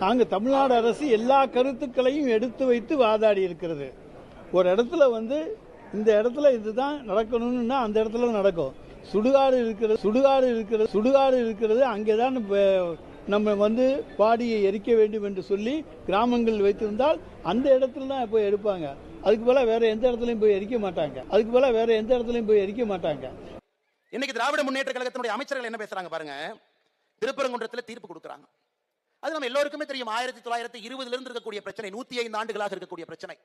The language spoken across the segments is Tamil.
நாங்க தமிழ்நாடு அரசு எல்லா கருத்துக்களையும் எடுத்து வைத்து வாதாடி இருக்கிறது. ஒரு இடத்துல வந்து இந்த இடத்துல இதுதான் நடக்கணும்னா அந்த இடத்துல நடக்கும். சுடுகாடு இருக்கிறது சுடுகாடு இருக்கிறது சுடுகாடு இருக்கிறது அங்கேதான் நம்ம வந்து பாடியை எரிக்க வேண்டும் என்று சொல்லி கிராமங்கள் வைத்திருந்தால் அந்த இடத்துல தான் போய் எடுப்பாங்க. அதுக்கு போல வேற எந்த இடத்துலயும் போய் எரிக்க மாட்டாங்க. அதுக்கு போல வேற எந்த இடத்துலயும் போய் எரிக்க மாட்டாங்க. இன்னைக்கு திராவிட முன்னேற்ற கழகத்தினுடைய அமைச்சர்கள் என்ன பேசுறாங்க பாருங்க? திருப்பரங்குன்றத்தில் தீர்ப்பு கொடுக்குறாங்க. அது நம்ம எல்லோருக்குமே தெரியும். ஆயிரத்தி தொள்ளாயிரத்தி இருபதுல இருந்து இருக்கக்கூடிய பிரச்சனை நூத்தி ஐந்து ஆண்டுகளாக இருக்கக்கூடிய பிரச்சனை.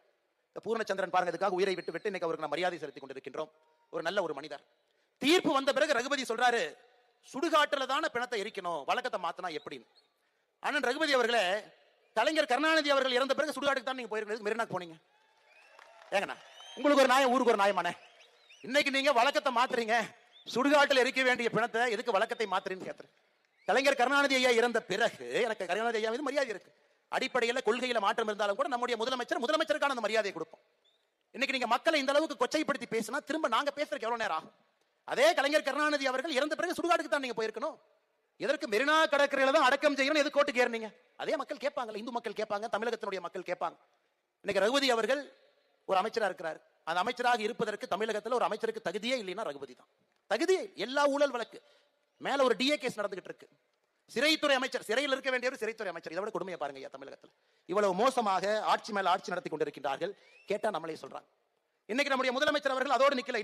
இந்த பூர்ணச்சந்திரன் பாருங்க இதுக்காக உயிரை விட்டு விட்டு இன்னைக்கு அவருக்கு மரியாதை செலுத்தி கொண்டிருக்கின்றோம். ஒரு நல்ல ஒரு மனிதர். தீர்ப்பு வந்த பிறகு ரகுபதி சொல்றாரு சுடுகாட்டுல தானே பிணத்தை எரிக்கணும் வழக்கத்தை மாத்தினா எப்படின்னு. அண்ணன் ரகுபதி அவர்களே கலைஞர் கருணாநிதி அவர்கள் இறந்த பிறகு சுடுகாட்டுக்கு தான் நீங்க போயிருக்கீங்க மெரினாக்கு போனீங்க. ஏங்கண்ணா உங்களுக்கு ஒரு நாயம் ஊருக்கு ஒரு நாயமானே இன்னைக்கு நீங்க வழக்கத்தை மாத்துறீங்க சுடுகாட்டில் எரிக்க வேண்டிய பிணத்தை எதுக்கு வழக்கத்தை மாத்துறீன்னு கேட்குறேன் கலைஞர் கருணாநிதி ஐயா இறந்த பிறகு எனக்கு கருணாநிதி ஐயா மீது மரியாதை இருக்கு. அடிப்படையில் கொள்கையில மாற்றம் இருந்தாலும் கூட நம்முடைய முதலமைச்சர் முதலமைச்சருக்கான அந்த மரியாதையை கொடுப்போம். இன்னைக்கு நீங்க மக்களை இந்த அளவுக்கு கொச்சைப்படுத்தி பேசினா திரும்ப நாங்க பேசுறதுக்கு எவ்வளவு நேரம் ஆகும்? அதே கலைஞர் கருணாநிதி அவர்கள் இறந்த பிறகு சுடுகாட்டுக்கு தான் நீங்க போயிருக்கணும். எதற்கு மெரினா கடற்கரையில தான் அடக்கம் செய்யணும் எது கோட்டுக்கு ஏறினீங்க? அதே மக்கள் கேட்பாங்க இந்து மக்கள் கேட்பாங்க தமிழகத்தினுடைய மக்கள் கேட்பாங்க. இன்னைக்கு ரகுபதி அவர்கள் ஒரு அமைச்சரா இருக்கிறார். அந்த அமைச்சராக இருப்பதற்கு தமிழகத்துல ஒரு அமைச்சருக்கு தகுதியே இல்லைன்னா ரகுபதி தான். தகுதியே எல்லா ஊழல் வழக்கு. மேல ஒரு டிஏ கேஸ் நடந்துகிட்டு இருக்கு சிறைத்துறை அமைச்சர் சிறையில் இருக்க வேண்டியவர் சிறைத்துறை அமைச்சர். இதை விட கொடுமையை பாருங்க ஐயா தமிழகத்தில். இவ்வளவு மோசமாக ஆட்சி மேல ஆட்சி நடத்தி கொண்டிருக்கின்றார்கள். கேட்டா நம்மளே சொல்றாங்க. இன்னைக்கு நம்முடைய முதலமைச்சர் அவர்கள் அதோடு நிக்கல.